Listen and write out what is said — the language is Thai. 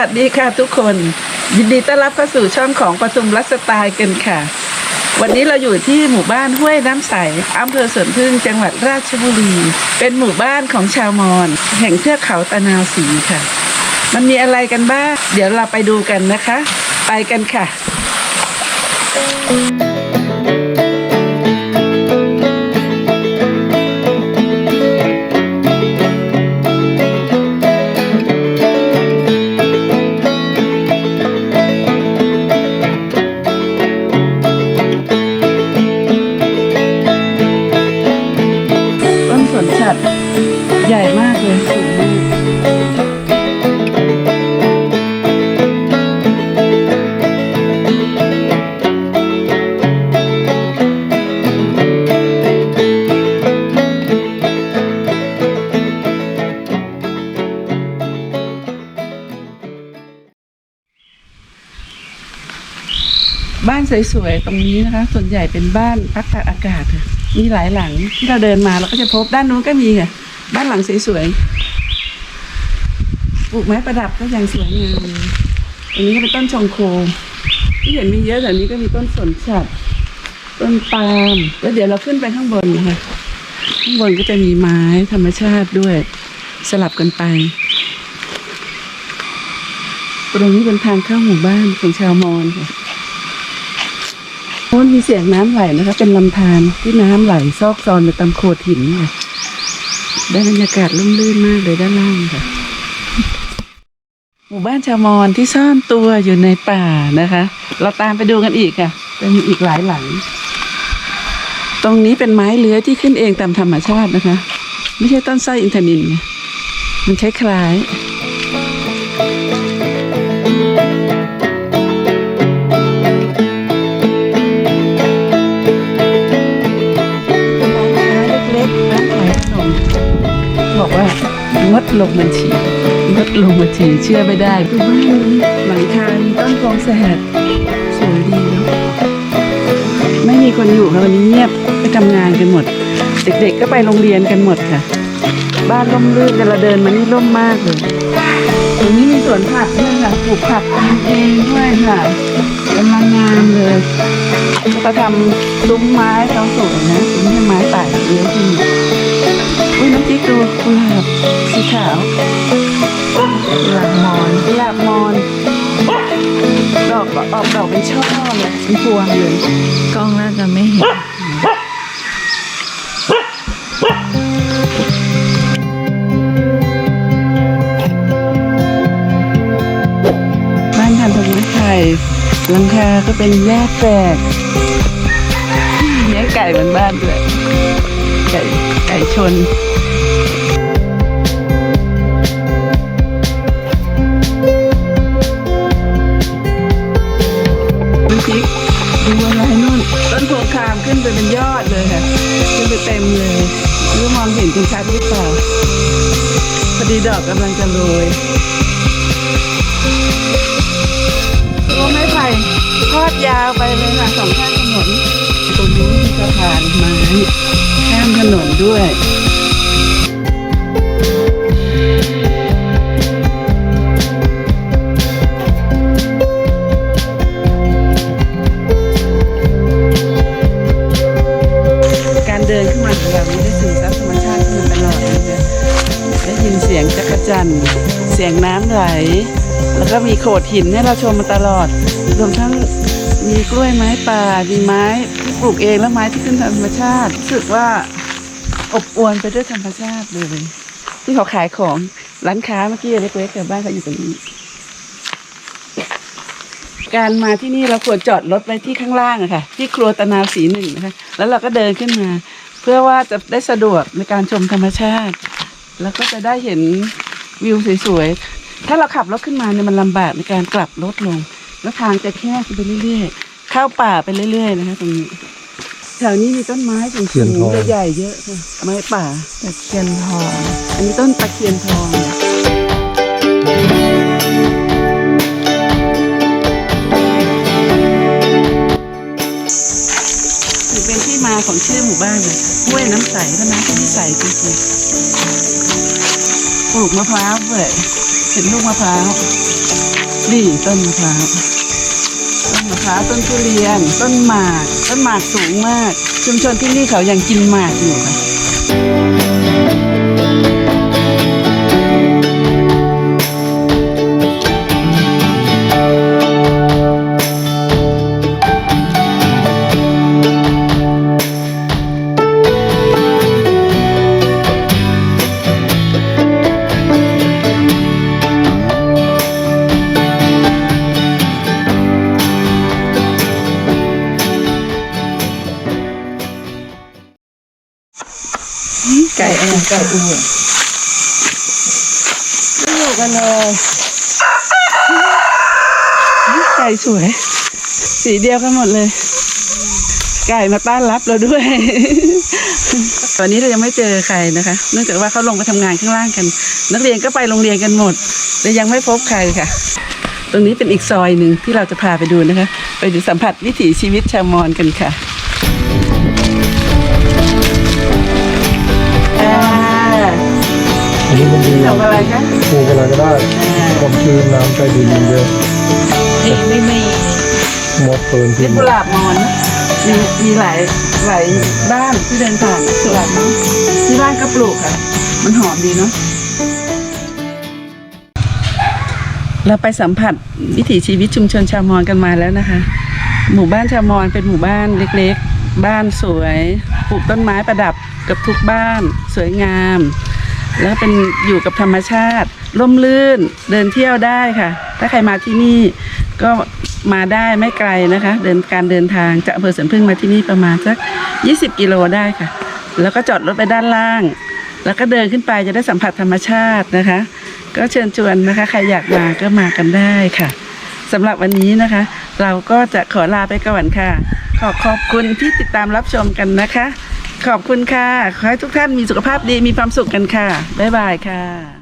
วัสดีค่ะทุกคน ยินดีต้อนรับเข้าสู่ช่องของประทุมรักสไตล์กันค่ะ วันนี้เราอยู่ที่หมู่บ้านห้วยน้ำใสอำเภอสวนพึ่งจังหวัดราชบุรี เป็นหมู่บ้านของชาวมอญแห่งเทือกเขาตะนาวสีค่ะ มันมีอะไรกันบ้าง เดี๋ยวเราไปดูกันนะคะ ไปกันค่ะ บ้านสวยๆตรงนี้นะคะ ส่วนใหญ่เป็นบ้านพักตากอากาศค่ะมีหลายหลังที่เราเดินมาเราก็จะพบด้านนู้นก็มีค่ะ บ้านหลังสวยๆปลูกไม้ประดับก็ยังสวยงามตรงนี้ก็เป็นต้นชงโคที่เห็นมีเยอะแต่นี้ก็มีต้นสนฉัดต้นปาล์มแล้วเดี๋ยวเราขึ้นไปข้างบนนะคะข้างบนก็จะมีไม้ธรรมชาติด้วย สลับกันไป ตรงนี้เป็นทางเข้าหมู่บ้านของชาวมอญค่ะ โน้นมีเสียงน้ำไหลนะคะ เป็นลำธารที่น้ำไหลซอกซอนไปตามโขดหินค่ะได้บรรยากาศร่มรื่นมากเลยด้านล่างค่ะ หมู่บ้านชาวมอญที่ซ่อนตัวอยู่ในป่านะคะ เราตามไปดูกันอีกค่ะจะมีอีกหลายหลัง ตรงนี้เป็นไม้เลื้อยที่ขึ้นเองตามธรรมชาตินะคะ ไม่ใช่ต้นไส้อินทนินมันคล้ายๆ ลงบัญชีงดลงบัญชีเชื่อไม่ได้ดูบ้านหลังคามีต้นโพงแสดสวยดีเนาะไม่มีคนอยู่ค่ะวันนี้เงียบไปทำงานกันหมด เด็กๆก็ไปโรงเรียนกันหมดค่ะ บ้านร่มรื่นแต่เราเดินมานี่ร่มมากเลยตรงนี้มีสวนผักด้วยค่ะปลูกผักกันเองด้วยค่ะกำลังงามเลยก็ทำซุ้มไม้เขาสวยนะซุ้มให้ไม้ไต่เลี้ยวขึ้นมาอุ้ยน้ำจิ๊กดูกุหลาบาวหลาบมอนกุหลาบมอน ดอกออกดอกเป็นช่อเลยเป็นพวงเลยกล้องน่าจะไม่เห็นบ้านทันตรงไทยหลังคาก็เป็นแยกแฝกเลี้ยงไก่บนบ้านด้วยไก่ไก่ชน องเห็นคุณชัดหรือเปล่าพอดีดอกกำลังจะโรยรั้ไม้ไผ่ทอดยาวไปเลยค่ะสองข้างถนนตรงนู้มีสะพานไม้ข้ามถนนด้วยการเดินขึ้นมาของเรานี่ จันทร์ เสียงน้ำไหล แล้วก็มีโขดหินให้เราชมมาตลอด รวมทั้งมีกล้วยไม้ป่า มีไม้ที่ปลูกเองและไม้ที่ขึ้นธรรมชาติรู้สึกว่าอบอวลไปด้วยธรรมชาติเลย ที่เขาขายของร้านค้าเมื่อกี้เล็กๆกับบ้านเขาอยู่ตรงนี้ การมาที่นี่เราควรจอดรถไว้ที่ข้างล่างอะค่ะ ที่ครัวตะนาวสีหนึ่งนะคะ แล้วเราก็เดินขึ้นมา เพื่อว่าจะได้สะดวกในการชมธรรมชาติ แล้วก็จะได้เห็น วิวสวยๆ ถ้าเราขับรถขึ้นมาเนี่ยมันลำบากในการกลับรถลง แล้วทางจะแคบไปเรื่อยๆ เข้าป่าไปเรื่อย ๆ นะคะตรงนี้แถวนี้มีต้นไม้สูเทียนทองงๆใหญ่ๆเยอะค่ะไม้ป่าตะเคียนทอง อันนี้ต้นตะเคียนทองถือเป็นที่มาของชื่อหมู่บ้านเลยห้วยน้ำใสเพราะน้ำที่นี่ใสจริงๆป ลูกมะพร้าวด้วยเห็นลูกมะพร้าวนี่ต้นมะพร้าวต้นมะพร้าวต้นทุเรียน ต้นหมาก ต้นหมากสูงมาก ชุมชนที่นี่เขายังกินหมากอยู่ค่ะ ไก่อะไรไก่อ้วนอยู่กันเลยไก่สวย สีเดียวกันหมดเลย ไก่มาต้อนรับเราด้วยวันนี้เรายังไม่เจอใครนะคะ เนื่องจากว่าเขาลงไปทำงานข้างล่างกัน นักเรียนก็ไปโรงเรียนกันหมดเลยยังไม่พบใครค่ะ ตรงนี้เป็นอีกซอยหนึ่งที่เราจะพาไปดูนะคะ ไปดูสัมผัสวิถีชีวิตชาวมอญกันค่ะ อันนี้มันดีทำอะไรคะปลูกอะไรก็ได้ความชื้นน้ำใต้ดินมันเยอะนี่ไม่ไม่มดเปินเป็ขึ้นนกุหลาบมอนนะมีมีหลายหลายบ้านที่เดินผ่านกุหลาบมอนที่บ้านก็ปลูกค่ะ มันหอมดีเนาะเราไปสัมผัสวิถีชีวิตชุมชนชาวมอญกันมาแล้วนะคะ หมู่บ้านชาวมอญเป็นหมู่บ้านเล็กๆ บ้านสวย ปลูกต้นไม้ประดับเกับทุกบ้าน สวยงาม แล้วเป็นอยู่กับธรรมชาติ ร่มรื่นเดินเที่ยวได้ค่ะ ถ้าใครมาที่นี่ก็มาได้ไม่ไกลนะคะ เดินการเดินทางจากอำเภอสันพึ่งมาที่นี่ประมาณสัก 20 กิโลได้ค่ะ แล้วก็จอดรถไปด้านล่าง แล้วก็เดินขึ้นไปจะได้สัมผัสธรรมชาตินะคะ ก็เชิญชวนนะคะ ใครอยากมาก็มากันได้ค่ะสำหรับวันนี้นะคะ เราก็จะขอลาไปก่อนค่ะ ขอขอบคุณที่ติดตามรับชมกันนะคะ ขอบคุณค่ะ ขอให้ทุกท่านมีสุขภาพดีมีความสุขกันค่ะ บ๊ายบายค่ะ